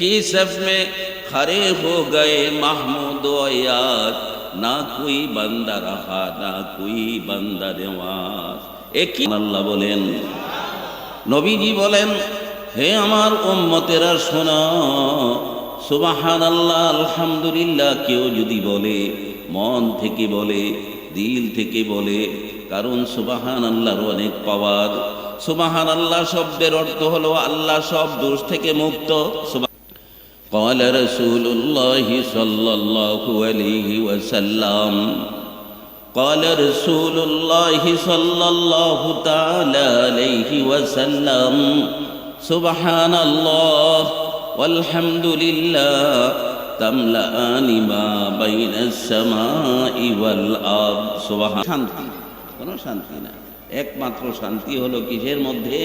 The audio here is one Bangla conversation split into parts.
की सब में खड़े हो गए महमूद याद ना कोई बंदा रहा ना कोई बंदा नवाज এক আল্লাহ বলেন নবীজি বলেন হে আমার উম্মতেরা শোনা সুবাহান আল্লাহ আলহামদুলিল্লাহ কেউ যদি বলে মন থেকে বলে দিল থেকে বলে কারণ সুবাহান আল্লাহর অনেক পাওয়ার সুবাহান আল্লাহ শব্দের অর্থ হলো আল্লাহ সব দোষ থেকে মুক্ত সুবহান- قال رسول الله صلى الله عليه وسلم قال رسول الله صلى الله تعالى عليه وسلم سبحان الله والحمد لله تملأان ما بين السماء والأرض سبحان শান্তি কোনো শান্তি না একমাত্র শান্তি হলো কিসের মধ্যে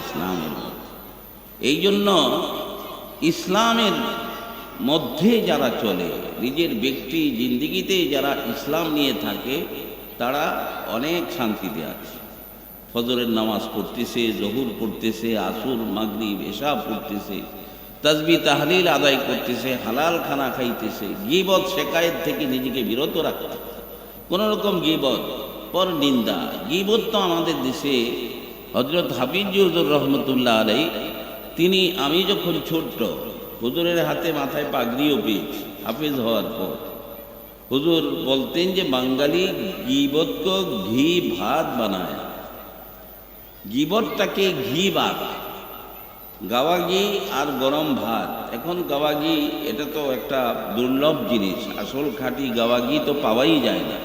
ইসলামের মধ্যে এই জন্য ইসলামের মধ্যে যারা চলে, নিজের ব্যক্তি জিন্দিগিতে যারা ইসলাম নিয়ে থাকে, তারা অনেক শান্তিতে আছে। ফজরের নামাজ পড়তেছে, জহুর পড়তেছে, আসুর, মাগরিব এসা পড়তেছে, তাজবি, তাহলিল আদায় করতেছে, হালাল খানা খাইতেছে, গিবত, শেকায়েত থেকে নিজেকে বিরত রাখা। কোন রকম গিবত পর নিন্দা। গিবত তো আমাদের দেশে হজরত হাফিজ হুজুর রহমতুল্লাহ আলাই তিনি, আমি যখন ছোট্ট, হুজুরের হাতে মাথায় পাগড়িও পেয়েছি, হাফিজ হওয়ার পর। হুজুর বলতেন যে, বাঙালি গিবতকে ঘি ভাত বানায়। গিবতটাকে ঘি ভাত গাওয়া ঘি আর গরম ভাত। এখন গাওয়া ঘি এটা তো একটা দুর্লভ জিনিস। আসল খাঁটি গাওয়া ঘি তো পাওয়াই যায় না।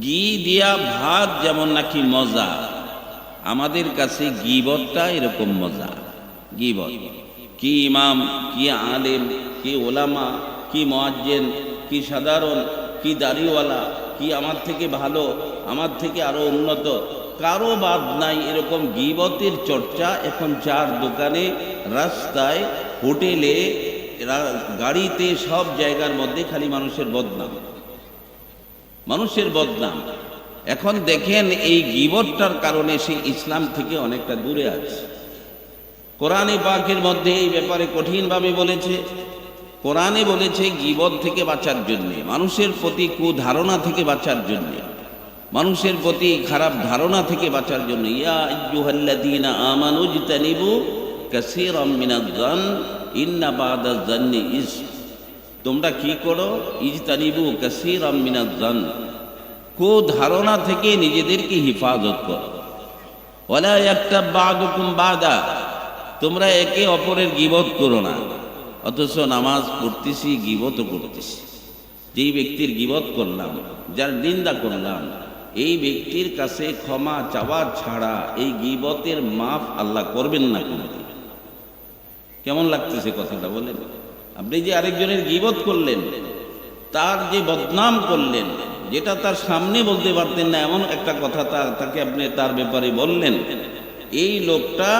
ঘি দিয়া ভাত যেমন নাকি মজা, আমাদের কাছে গিবতটা এরকম মজা। গিবত কি ইমাম, কি আলেম, কি ওলামা, কি মোয়াজ্জেন, কি সাধারণ, কি দাড়িওয়ালা, কি আমার থেকে ভালো, আমার থেকে আরও উন্নত, কারও বাদ নাই এরকম গিবতের চর্চা এখন চার দোকানে, রাস্তায়, হোটেলে গাড়িতে সব জায়গার মধ্যে খালি মানুষের বদনাম। মানুষের বদনাম। এখন দেখেন এই গিবতটার কারণে সে ইসলাম থেকে অনেকটা দূরে আছে। কোরআনে পাকের মধ্যে এই ব্যাপারে কঠিনভাবে বলেছে। কোরআনে বলেছে গিবত থেকে বাঁচার জন্যে, মানুষের প্রতি কুধারণা থেকে বাঁচার জন্যে, মানুষের প্রতি খারাপ ধারণা থেকে বাঁচার জন্য। ইয়া তোমরা কি করো? ইজতানিবু কাসীরাম মিনাজ-জান কুধারণা থেকে নিজেদেরকে হেফাজত করো। ওয়ালা ইয়াক্তাব বা'দা। তোমরা একে অপরের গিবত করো না, অথচ নামাজ পড়তেছি গিবতও করতেছি। যেই ব্যক্তির গিবত করলাম, যার নিন্দা করলাম, এই ব্যক্তির কাছে ক্ষমা চাওয়া ছাড়া এই গিবতের মাফ আল্লাহ করবেন না কোনোদিন। কেমন লাগতেছে কথাটা বলেন? আপনি যে আরেকজনের গিবত করলেন, তার যে বদনাম করলেন, যেটা তার সামনে বলতে পারতেন না, এমন একটা কথা তাকে আপনি তার ব্যাপারে বললেন, এই লোকটা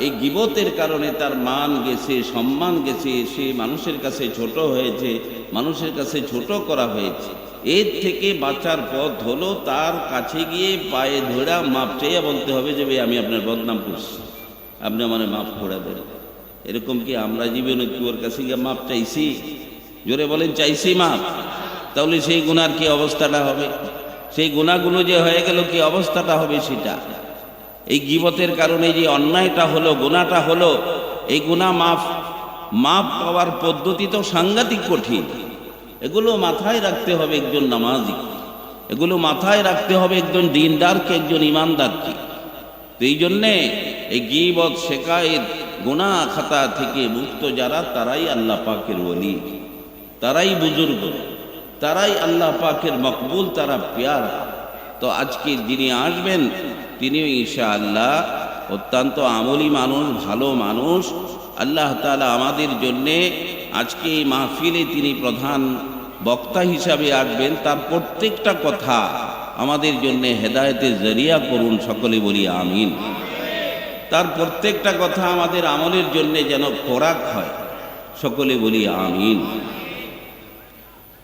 এই গিবতের কারণে তার মান গেছে, সম্মান গেছে, সে মানুষের কাছে ছোট হয়েছে, মানুষের কাছে ছোট করা হয়েছে। এর থেকে বাঁচার পথ হলো তার কাছে গিয়ে পায়ে ধরা, মাপ চাইয়া বলতে হবে যে, ভাই, আমি আপনার বদনাম করছি। আপনি আমার মাফ করে দেন। এরকম কি আমরা জীবনে কি ওর কাছে গিয়ে মাপ চাইছি? জোরে বলেন, চাইছি মাপ? তাহলে সেই গুনার কি অবস্থাটা হবে? সেই গুণাগুলো যে হয়ে গেল, কি অবস্থাটা হবে সেটা? এই গিবতের কারণে যে অন্যায়টা হলো গুণাটা হলো, এই গুণা মাফ মাপ পাওয়ার পদ্ধতি তো সাংঘাতিক কঠিন। এগুলো মাথায় রাখতে হবে একজন নামাজি। এগুলো মাথায় রাখতে হবে একজন দিনদারকে, একজন ইমানদারকে। তো এই জন্যে এই গিবত শেখায়েত গুণা খাতা থেকে মুক্ত যারা, তারাই আল্লাহ পাকের ওলি। তারাই বুজুর্গ। তারাই আল্লাহ পাকের মকবুল, তারা পেয়ার। তো আজকে যিনি আসবেন তিনিও ঈশা আল্লাহ অত্যন্ত আমলি মানুষ, ভালো মানুষ। আল্লাহ তালা আমাদের জন্যে আজকে এই মাহফিলে তিনি প্রধান বক্তা হিসাবে আসবেন। তার প্রত্যেকটা কথা আমাদের জন্য হেদায়েতের জরিয়া করুন, সকলে বলি আমিন। তার প্রত্যেকটা কথা আমাদের আমলের জন্য যেন খোরাক হয়, সকলে বলি আমিন।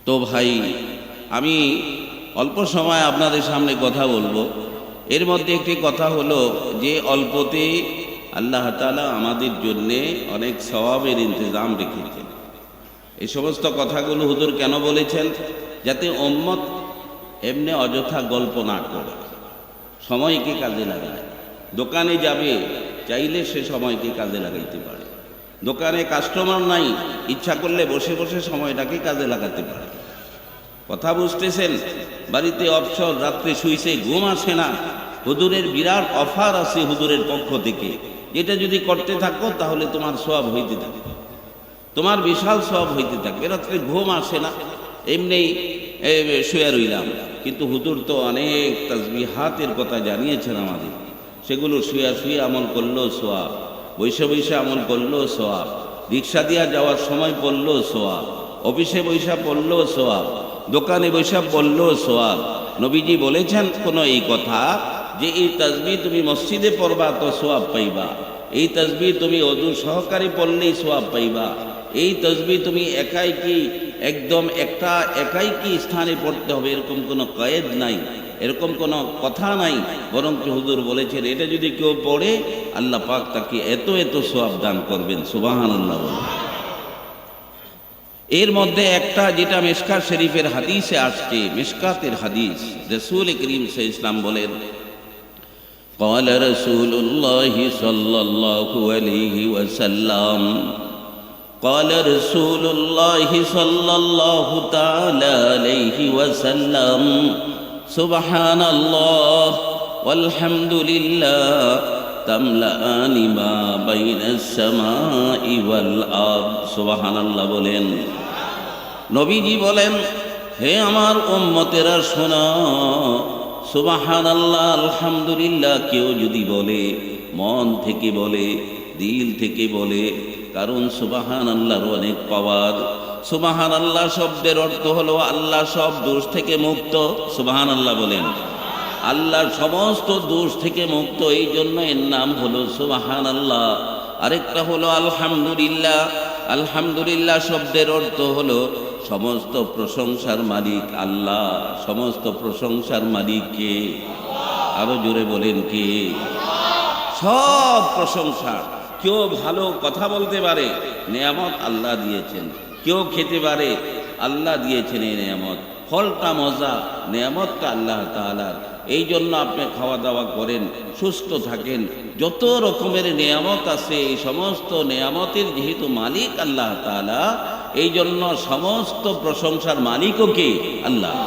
তো ভাই, আমি অল্প সময় আপনাদের সামনে কথা বলব। এর মধ্যে একটি কথা হলো যে অল্পতে আল্লাহ তালা আমাদের জন্যে অনেক স্বভাবের ইন্তজাম রেখেছেন। এই সমস্ত কথাগুলো হুজুর কেন বলেছেন? যাতে ওম্মত এমনি অযথা গল্প না করে। সময়কে কাজে লাগায়? দোকানে যাবে, চাইলে সে সময়কে কাজে লাগাইতে পারে। দোকানে কাস্টমার নাই, ইচ্ছা করলে বসে বসে সময়টাকে কাজে লাগাতে পারে। কথা বুঝতেছেন? বাড়িতে অবসর, রাত্রে শুইছে, ঘুম আসে না। হুদুরের বিরাট অফার আছে হুদুরের পক্ষ থেকে। এটা যদি করতে থাকো, তাহলে তোমার সব হইতে থাকে তোমার বিশাল সব হইতে থাকবে। রাত্রে ঘুম আসে না। এমনি শুয়ে রইলাম। কিন্তু হুদুর তো অনেক তাজবিহাতের কথা জানিয়েছেন আমাদের। সেগুলো শুয়া শুয়ে আমল করলেও সোয়াব বৈশে বৈশে আমল করলেও সোয়াব রিক্সা দিয়া যাওয়ার সময় পড়লেও সোয়াব অফিসে বৈশা পড়লেও সোয়াব দোকানে বৈশা পড়লেও সোয়াব, নবীজি বলেছেন কোনো এই কথা যে এই তাজবি তুমি মসজিদে পড়বা তো সোয়াব পাইবা। এই তসবি তুমি অদু সহকারে পড়লেই সোয়াব পাইবা। এই তসবি তুমি একাই কি, একদম একটা একাই কি স্থানে পড়তে হবে এরকম কোনো কয়েদ নাই, এরকম কোনো কথা নাই, বরং হুজুর বলেছেন, এটা যদি কেউ পড়ে, আল্লাহ পাক তাকে এত এত সোয়াব দান করবেন সুবাহান আল্লাহ বলে এর মধ্যে একটা যেটা মেশকাত শরীফের হাদিসে আসছে মেশকাতের হাদিস রসুল করিম সে ইসলাম বলেন قال رسول الله صلى الله عليه وسلم قال رسول الله صلى الله تعالى عليه وسلم سبحان الله والحمد لله তামলানি মা বাইনাস সামাই ওয়াল বলেন। নবীজি বলেন, হে আমার উম্মতেরা শোনা সুবাহান আল্লাহ আলহামদুলিল্লাহ কেউ যদি বলে, মন থেকে বলে, দিল থেকে বলে, কারণ সুবাহান আল্লাহর অনেক পাওয়ার সুবাহান আল্লাহ শব্দের অর্থ হলো আল্লাহ সব দোষ থেকে মুক্ত সুবাহান আল্লাহ বলেন। আল্লাহর সমস্ত দোষ থেকে মুক্ত, এই জন্য এর নাম হলো সুবাহান আল্লাহ আরেকটা হলো আলহামদুলিল্লাহ। আলহামদুলিল্লাহ শব্দের অর্থ হলো সমস্ত প্রশংসার মালিক আল্লাহ। সমস্ত প্রশংসার মালিক কে? আরও জোরে বলেন কে? সব প্রশংসা। কেউ ভালো কথা বলতে পারে, নেয়ামত আল্লাহ দিয়েছেন। কেউ খেতে পারে, আল্লাহ দিয়েছেন এই নেয়ামত। ফলটা মজা, নেয়ামতটা আল্লাহ তালার এই জন্য আপনি খাওয়া দাওয়া করেন, সুস্থ থাকেন। যত রকমের নেয়ামত আছে, এই সমস্ত নেয়ামতের যেহেতু মালিক আল্লাহ তালা এই জন্য সমস্ত প্রশংসার মালিকও কে? আল্লাহ।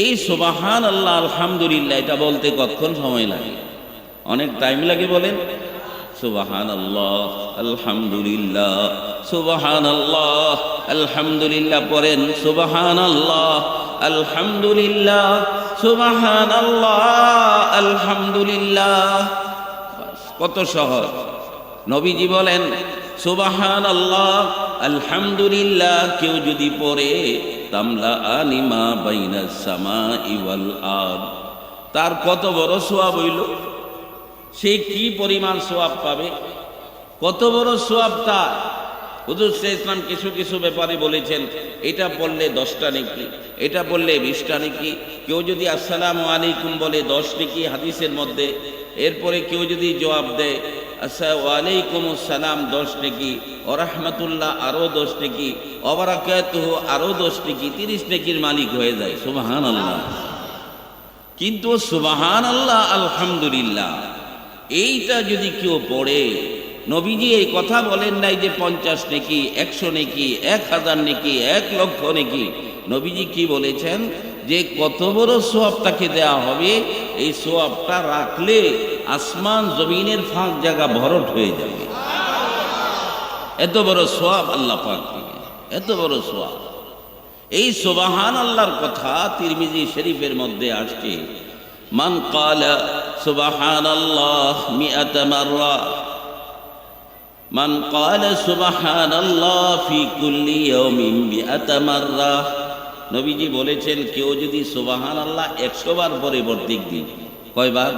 এই সুবাহান আল্লাহ আলহামদুলিল্লাহ, এটা বলতে কতক্ষণ সময় লাগে? অনেক টাইম লাগে বলেন? সুবাহান আল্লাহ আলহামদুলিল্লাহ সুবাহান আল্লাহ আলহামদুলিল্লাহ পড়েন সুবাহান আল্লাহ আলহামদুলিল্লাহ সুবাহান আল্লাহ আলহামদুলিল্লাহ। কত সহজ নবীজি বলেন সুবাহান আল্লাহ আলহামদুলিল্লাহ, কেউ যদি পড়ে, তামলা আনিমা বাইনা সামা ইওয়াল আদ তার কত বড় সোয়াব হইল? সে কি পরিমাণ সোয়াব পাবে? কত বড় সোয়াব তার? হুজুর ইসলাম কিছু কিছু ব্যাপারে বলেছেন, এটা বললে দশটা নাকি, এটা বললে বিশটা নাকি, কেউ যদি আসসালামু আলাইকুম বলে দশ নাকি হাদিসের মধ্যে, এরপরে কেউ যদি জবাব দেয় ওয়ালাইকুম আসসালাম দশ নেকি ও রহমতুল্লাহ আরও দশ নেকি অবরাকাত আরও দশ নেকি, তিরিশ নেকির মালিক হয়ে যায় সুবাহান আল্লাহ কিন্তু সুবাহান আল্লাহ আলহামদুলিল্লাহ, এইটা যদি কেউ পড়ে নবীজি এই কথা বলেন নাই যে পঞ্চাশ নেকি, একশো নেকি, এক হাজার নেকি, এক লক্ষ নেকি। নবীজি কি বলেছেন? যে কত বড় সোয়াব তাকে দেওয়া হবে, এই সোয়াবটা রাখলে আসমান জমিনের ফাঁক জায়গা ভরট হয়ে যাবে। এত বড় সোয়াব আল্লাহ পাক এত বড় সোয়াব। এই সোবাহান আল্লাহর কথা তিরমিজি শরীফের মধ্যে আসছে, মান কালা সুবাহান আল্লাহ মিয়াত মাররা মান কালা সুবাহান আল্লাহ ফি কুল্লি ইয়াউমিন মিয়াত মাররা। নবীজি বলেছেন, কেউ যদি সুবাহান আল্লাহ একশো বার পরে প্রত্যেক দিন, কয়বার?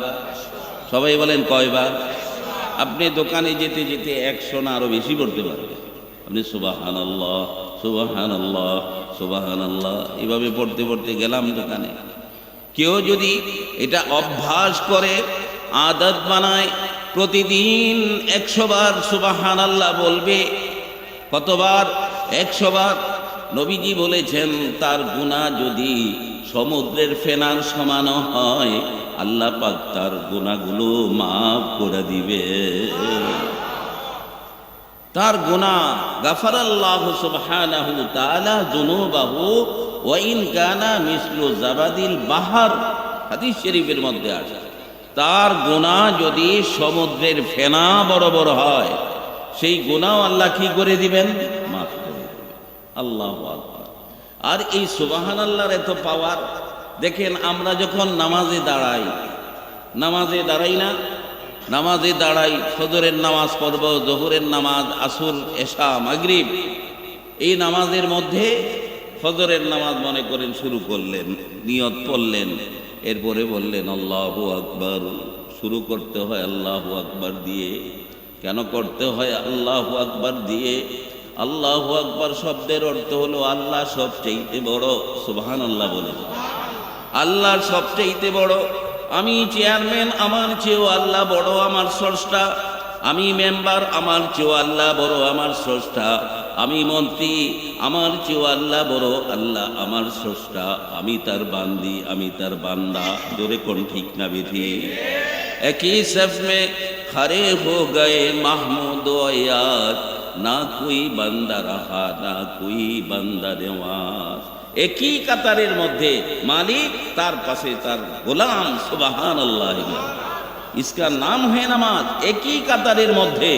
সবাই বলেন কয়বার? আপনি দোকানে যেতে যেতে একশো না আরও বেশি পড়তে পারবেন। আপনি সুবাহান আল্লাহ সুবাহান আল্লাহ সুবাহান আল্লাহ এভাবে পড়তে পড়তে গেলাম দোকানে। কেউ যদি এটা অভ্যাস করে, আদত বানায় প্রতিদিন একশো বার সুবাহান আল্লাহ বলবে, কতবার? একশো বার। নবীজি বলেছেন, তার গুণা যদি সমুদ্রের ফেনার সমান হয়, আল্লাহ পাক তার গুণাগুলো মাফ করে দিবে। তার গুণা গাফার আল্লাহ সুবহানাহু তাআলা যুনুবাহু, ওয়া ইন কানা মিসলু জাবাদিল বাহার। হাদিস শরীফের মধ্যে আছে তার গোনা যদি সমুদ্রের ফেনা বড় বড় হয়, সেই গোনাও আল্লাহ কি করে দিবেন? মাফ করে দিবেন। আল্লাহ আর এই সুবাহান আল্লাহর এত পাওয়ার দেখেন আমরা যখন নামাজে দাঁড়াই নামাজে দাঁড়াই না, নামাজে দাঁড়াই, ফজরের নামাজ পড়ব, জহুরের নামাজ, আসর, এশা, মাগরিব, এই নামাজের মধ্যে ফজরের নামাজ মনে করেন শুরু করলেন, নিয়ত পড়লেন এরপরে বললেন, আল্লাহ আকবর। শুরু করতে হয় আল্লাহ আকবর দিয়ে। কেন করতে হয় আল্লাহ আকবর দিয়ে? আল্লাহ আকবর শব্দের অর্থ হলো আল্লাহ সবচেয়ে বড় সুবহান আল্লাহ বলে। আল্লাহর সবচেয়ে বড়। আমি চেয়ারম্যান, আমার চেয়েও আল্লাহ বড়, আমার স্রষ্টা। আমি মেম্বার, আমার চেয়েও আল্লাহ বড়, আমার স্রষ্টা। আমি মন্ত্রী, আমার চেয়েও আল্লাহ বড়, আল্লাহ আমার স্রষ্টা, আমি তার বান্দি, আমি তার বান্দা, জোরে কোন ঠিক না বিধি? একই সফ খারে হো গয়ে মাহমুদ ইয়াদ না কুই বান্দা রাহা না কুই বান্দা দেওয়াস একই কাতারের মধ্যে মালিক, তার পাশে তার গোলাম সুবাহান আল্লাহ ইসকার নাম হয় নামাজ, একই কাতারের মধ্যে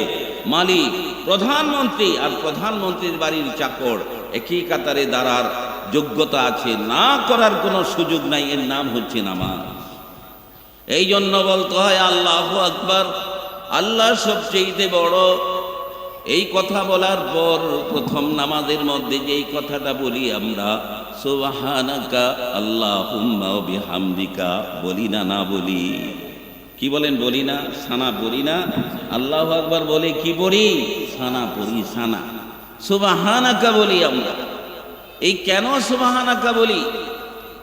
মালিক প্রধানমন্ত্রী আর প্রধানমন্ত্রীর বাড়ির চাকর একই কাতারে দাঁড়ার যোগ্যতা আছে। না করার কোনো সুযোগ নাই, এর নাম হচ্ছে নামাজ। এই জন্য বলতে হয়, আল্লাহ আকবার, আল্লাহ সবচেয়ে বড়। এই কথা বলার পর প্রথম নামাজের মধ্যে যেই কথাটা বলি আমরা, সুবহানাকা আল্লাহ বিহামদিকা, বলি না না বলি। কি বলেন বলি না, সানা বলি না? আল্লাহ আকবার বলে কি বলি? সানা পড়ি সানা। সুবহানাকা বলি আমরা। এই কেন সুবহানাকা বলি?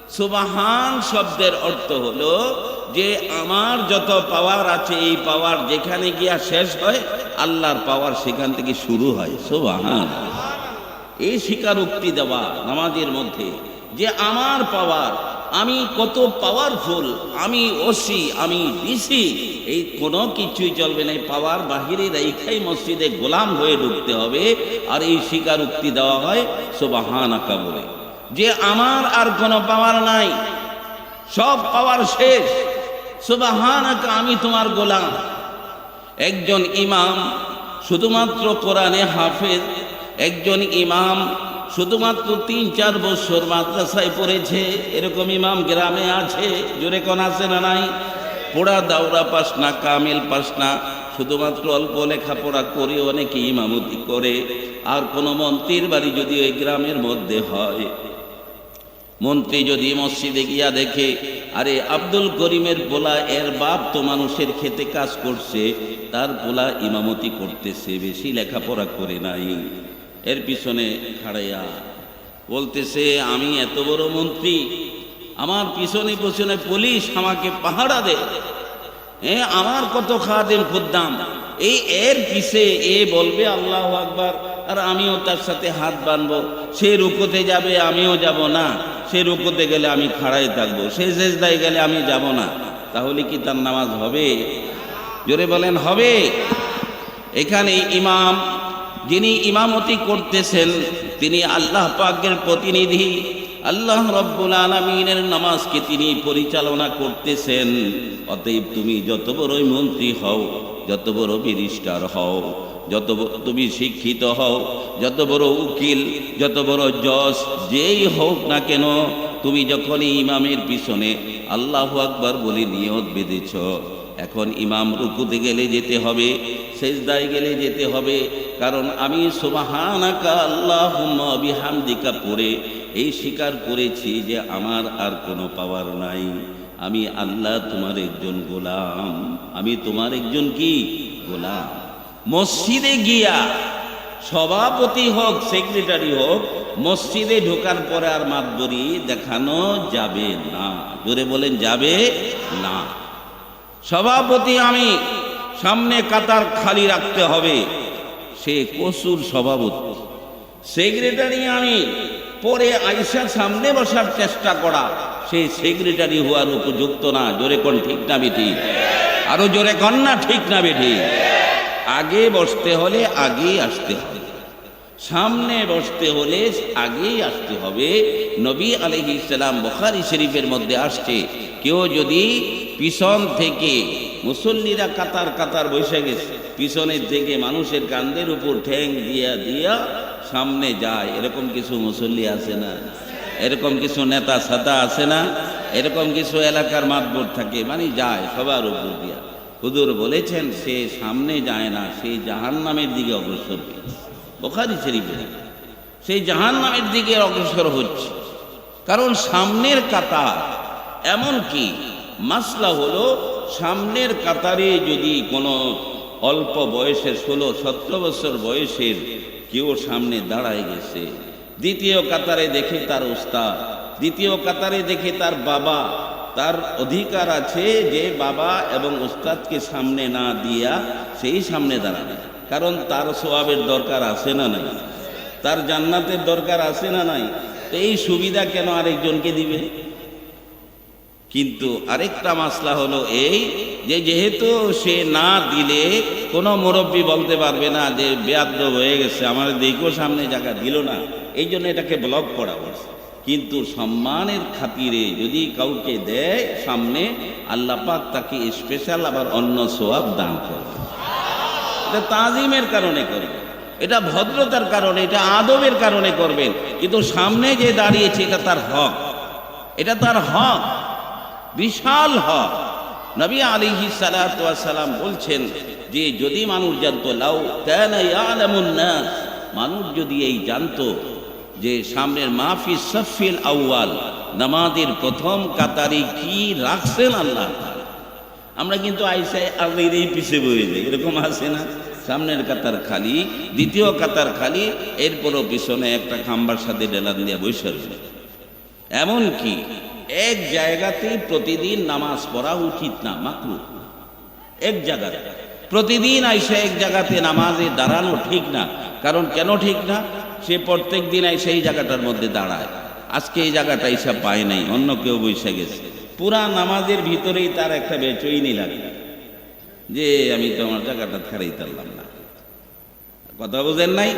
সুবাহান শব্দের অর্থ হলো যে আমার যত পাওয়ার আছে, এই পাওয়ার যেখানে গিয়া শেষ হয়, আল্লাহর পাওয়ার সেখান থেকে শুরু হয়। সুবাহান। এই স্বীকারোক্তি দেওয়া নামাজের মধ্যে যে আমার পাওয়ার আমি কত পাওয়ারফুল আমি ওসি, আমি ডিসি, এই কোনো কিছুই চলবে না। পাওয়ার বাহিরে রেখাই মসজিদে গোলাম হয়ে ঢুকতে হবে, আর এই স্বীকারোক্তি দেওয়া হয় সুবাহান আঁকা বলে। যে আমার আর কোনো পাওয়ার নাই, সব পাওয়ার শেষ। সুবাহান আমি তোমার গোলাম। একজন ইমাম, শুধুমাত্র কোরআনে হাফেজ, একজন ইমাম শুধুমাত্র তিন, চার বছর মাদ্রাসায় পড়েছে। এরকম ইমাম গ্রামে আছে। জোরে কোন আছে না নাই? পোড়া দাওরা পাস না, কামিল পাস না। শুধুমাত্র অল্প লেখাপড়া করে অনেকে ইমামতি করে। আর কোনো মন্ত্রীর বাড়ি যদি ওই গ্রামের মধ্যে হয়। মন্ত্রী যদি মসজিদে গিয়া দেখে, আরে আব্দুল করিমের পোলা, এর বাপ তো মানুষের খেতে কাজ করছে। তার পোলা ইমামতি করতেছে, বেশি লেখাপড়া করে নাই। এর পিছনে খাড়াইয়া বলতেছে, আমি এত বড় মন্ত্রী, আমার পিছনে পিছনে পুলিশ আমাকে পাহারা দে। এ, আমার কত খাদেম খুদ্দাম। এই এর পিছে এ বলবে, আল্লাহ আকবার, আর আমিও তার সাথে হাত বানবো। সে রুকোতে যাবে, আমিও যাব না। সে রুকোতে গেলে আমি খাড়াই থাকব। সে শেষদায় গেলে আমি যাব না। তাহলে কি তার নামাজ হবে? জোরে বলেন, হবে। এখানে ইমাম যিনি ইমামতি করতেছেন, তিনি আল্লাহ পাকের প্রতিনিধি। আল্লাহ রব্বুল আলমিনের নামাজকে তিনি পরিচালনা করতেছেন। অতএব তুমি যত বড়ই মন্ত্রী হও, যত বড় ব্যারিস্টার হও, যত তুমি শিক্ষিত হও, যত বড় উকিল, যত বড় জজ, যেই হোক না কেন, তুমি যখনই ইমামের পিছনে আল্লাহ আকবার বলে নিয়ত বেঁধেছ, এখন ইমাম রুকুতে গেলে যেতে হবে, সেজদায় গেলে যেতে হবে কারণ আমি সুবাহানাকা আল্লাহ বিহামদিকা পড়ে এই স্বীকার করেছি যে আমার আর কোনো পাওয়ার নাই। আমি আল্লাহ তোমার একজন গোলাম। আমি তোমার একজন কি? গোলাম। মসজিদে গিয়া সভাপতি হোক, সেক্রেটারি হোক, মসজিদে ঢোকার পরে আর মাতবরি দেখানো যাবে না। জোরে বলেন, যাবে না। সভাপতি আমি সামনে কাতার খালি রাখতে হবে। সে কসুর সভাপতি সেক্রেটারি আমি পরে আইসার সামনে বসার চেষ্টা করা। সে সেক্রেটারি হওয়ার উপযুক্ত না, জোরে কোন ঠিক না বেঠি? আরও জোরে কন না ঠিক না বেঠি? আগে বসতে হলে আগেই আসতে হবে। সামনে বসতে হলে আগেই আসতে হবে। নবী আলহি ইসলাম বখারি শরীফের মধ্যে আসছে, কেউ যদি পিছন থেকে মুসল্লিরা কাতার কাতার বসে গেছে। পিছনের থেকে মানুষের কান্দের উপর ঠ্যাং দিয়া দিয়া সামনে যায়। এরকম কিছু মুসল্লি আছে না? এরকম কিছু নেতা সাতা আছে না? এরকম কিছু এলাকার মাতবর থাকে মানে যায় সবার উপর দিয়া। হুজুর বলেছেন, সে সামনে যায় না, সে জাহান নামের দিকে অগ্রসর হয়েছে। বোখারি শরীফে। সেই জাহান নামের দিকে অগ্রসর হচ্ছে। কারণ সামনের কাতার এমন কি মাসলা হলো সামনের কাতারে যদি কোনো অল্প বয়সের ষোলো, সতেরো বছর বয়সের কেউ সামনে দাঁড়ায় গেছে, দ্বিতীয় কাতারে দেখে তার উস্তাদ, দ্বিতীয় কাতারে দেখে তার বাবা, তার অধিকার আছে যে বাবা এবং উস্তাদকে সামনে না দিয়া সেই সামনে দাঁড়াবে, কারণ তার সোয়াবের দরকার আছে না নাই? তার জান্নাতের দরকার আছে না নাই? এই সুবিধা কেন আরেকজনকে দিবে? কিন্তু আরেকটা মাসলা হলো এই যে যেহেতু সে না দিলে কোনো মুরব্বী বলতে পারবে না যে বেয়াদ্দ হয়ে গেছে, আমার দেখো সামনে জায়গা দিল না। এই জন্য এটাকে ব্লক করা হয়েছে। কিন্তু সম্মানের খাতিরে যদি কাউকে দেয় সামনে, আল্লাহ পাক তাকে স্পেশাল আবার অন্য সোয়াব দান করবে। এটা তাজিমের কারণে করবে। এটা ভদ্রতার কারণে, এটা আদবের কারণে করবেন। কিন্তু সামনে যে দাঁড়িয়েছে, এটা তার হক। এটা তার হক। বিশাল হক। নবী আলিহি সালাম বলছেন যে, যদি মানুষ জানতো, লাউ নাস, মানুষ যদি এই জানতো যে, সামনের মাহফি সফিল আউয়াল, নামাজের প্রথম কাতারে কি রাখছেন আল্লাহ? আমরা কিন্তু আইসাই আল্লাহর এই পিছে বয়ে যাই, এরকম আছে না? সামনের কাতার খালি, দ্বিতীয় কাতার খালি, এরপরও পিছনে একটা খাম্বার সাথে ডেলান দিয়ে রয়েছে এমন কি এক জায়গাতেই প্রতিদিন নামাজ পড়া উচিত না, মাকরু। এক জায়গাতে। প্রতিদিন আইসা এক জায়গাতে নামাজে দাঁড়ানো ঠিক না। কারণ কেন ঠিক না? সে প্রত্যেক দিন আইসে এই জায়গাটার মধ্যে দাঁড়ায়। আজকে এই জায়গাটা এসে পায় নাই, অন্য কেউ বসে গেছে। পুরা নামাজের ভিতরেই তার একটা বেচইনি লাগে। যে আমি তো আমার জায়গাটা ছাড়াই পারলাম না। কথা বোঝেন নাই?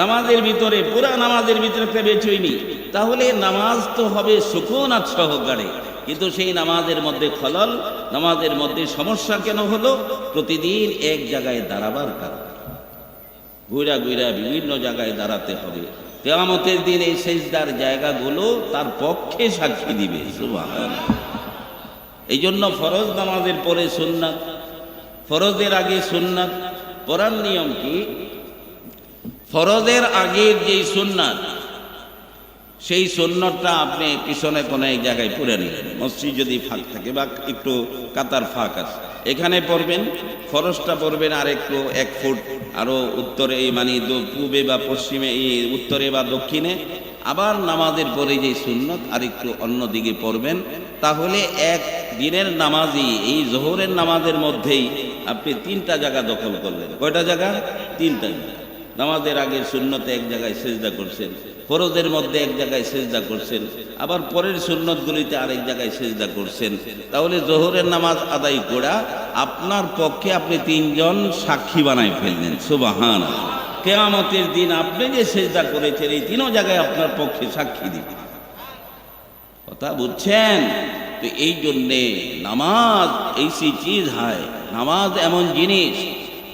নামাজের ভিতরে, পুরা নামাজের ভিতরে একটা বেচইনি তাহলে নামাজ তো হবে সুকুন আর সহকারে। কিন্তু সেই নামাজের মধ্যে খলল, নামাজের মধ্যে সমস্যা কেন হলো? প্রতিদিন এক জায়গায় দাঁড়াবার কারণ। ঘুরা ঘুরা বিভিন্ন জায়গায় দাঁড়াতে হবে। কেয়ামতের দিন এই সেজদার জায়গাগুলো তার পক্ষে সাক্ষী দিবে। এই জন্য ফরজ নামাজের পরে সুন্নাত, ফরজের আগে সুন্নাত পড়ার নিয়ম কি? ফরজের আগের যেই সুন্নাত, সেই সুন্নতটা আপনি পিছনে কোনো এক জায়গায় পড়ে নিলেন মসজিদ যদি ফাঁক থাকে বা একটু কাতার ফাঁক আছে, এখানে পড়বেন, ফরজটা পড়বেন আর একটু এক ফুট আরও উত্তরে মানে পূবে বা পশ্চিমে, এই উত্তরে বা দক্ষিণে, আবার নামাজের পরে যে সুন্নত আর একটু অন্যদিকে পড়বেন, তাহলে এক দিনের নামাজই, এই জোহরের নামাজের মধ্যেই আপনি তিনটা জায়গা দখল করলেন কয়টা জায়গা? তিনটা জায়গা। নামাজের আগে শূন্যতে এক জায়গায় সেজদা করছেন, ফরজের মধ্যে এক জায়গায় সেজদা করছেন, আবার পরের সুন্নতগুলিতে আরেক জায়গায় সেজদা করছেন। তাহলে জোহরের নামাজ আদায় করা, আপনার পক্ষে আপনি তিনজন সাক্ষী বানায় ফেললেন সুবাহান কেয়ামতের দিন আপনি যে সেজদা করেছেন, এই তিনও জায়গায় আপনার পক্ষে সাক্ষী দিবে। কথা বুঝছেন? তো এই জন্যে নামাজ এইসি চিজ হয়, নামাজ এমন জিনিস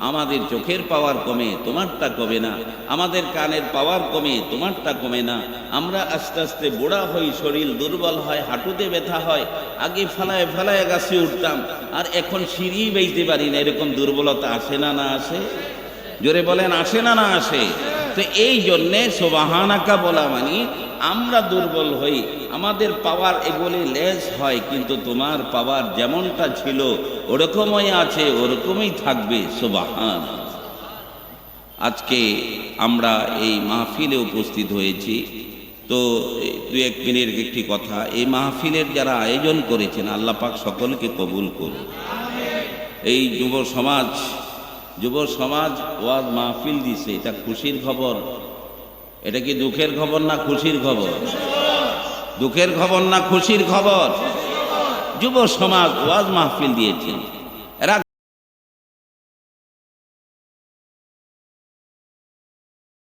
আমাদের চোখের পাওয়ার কমে, তোমারটা কমে না। আমাদের কানের পাওয়ার কমে, তোমারটা কমে না। আমরা আস্তে আস্তে বোড়া হই, শরীর দুর্বল হয়, হাঁটুতে ব্যথা হয়, আগে ফেলায় ফেলায় গাছে উঠতাম, আর এখন সিঁড়ি বেইতে পারি না। এরকম দুর্বলতা আসে না না আসে? জোরে বলেন, আসে না না আসে? তো এই জন্যে সোবাহানাকা বলা মানে আমরা দুর্বল হই, আমাদের পাওয়ার এগুলি লেস হয়, কিন্তু তোমার পাওয়ার যেমনটা ছিল, ওরকমই আছে, ওরকমই থাকবে, সুবাহান। আজকে আমরা এই মাহফিলে উপস্থিত হয়েছি। তো, দু এক মিনিট একটি কথা, এই মাহফিলের যারা আয়োজন করেছেন, আল্লাহ পাক সকলকে কবুল করুন। এই যুব সমাজ যুব সমাজ ওয়াজ মাহফিল দিছে, এটা খুশির খবর। এটা কি দুঃখের খবর না খুশির খবর? দুঃখের খবর না খুশির খবর? যুব সমাজ ওয়াজ মাহফিল দিয়েছেন